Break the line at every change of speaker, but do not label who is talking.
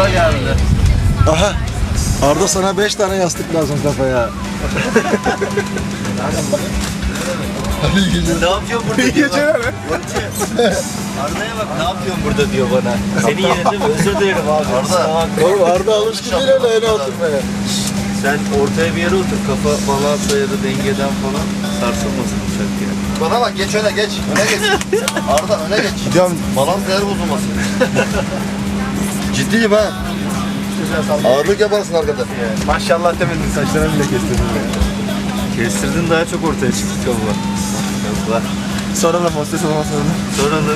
Arda geldi.
Aha. Arda sana 5 tane yastık lazım kafaya. Hadi iyi geceler.
Ne yapıyorsun burada
İyi
diyor
geceler.
bak. Arda'ya bak ne yapıyorsun burada diyor bana. Seni yedim özür dilerim abi. Arda.
Oğlum Arda alışkın değil öyle öyle oturmaya.
Sen ortaya bir yere otur. Kafa balansa ya da dengeden falan sarsılmasın uçak ya.
Bana bak geç öne geç. Öne geç. Arda öne geç.
Gidiyorum.
Balans değer bozulmasın. Ciddiyim ha. Ağırlık yaparsın arkada.
Maşallah demedin saçlarını bile kestirdin
Kestirdin daha çok ortaya çıktı. Kabuğa.
Sonra da hostes olmasa
Sonra da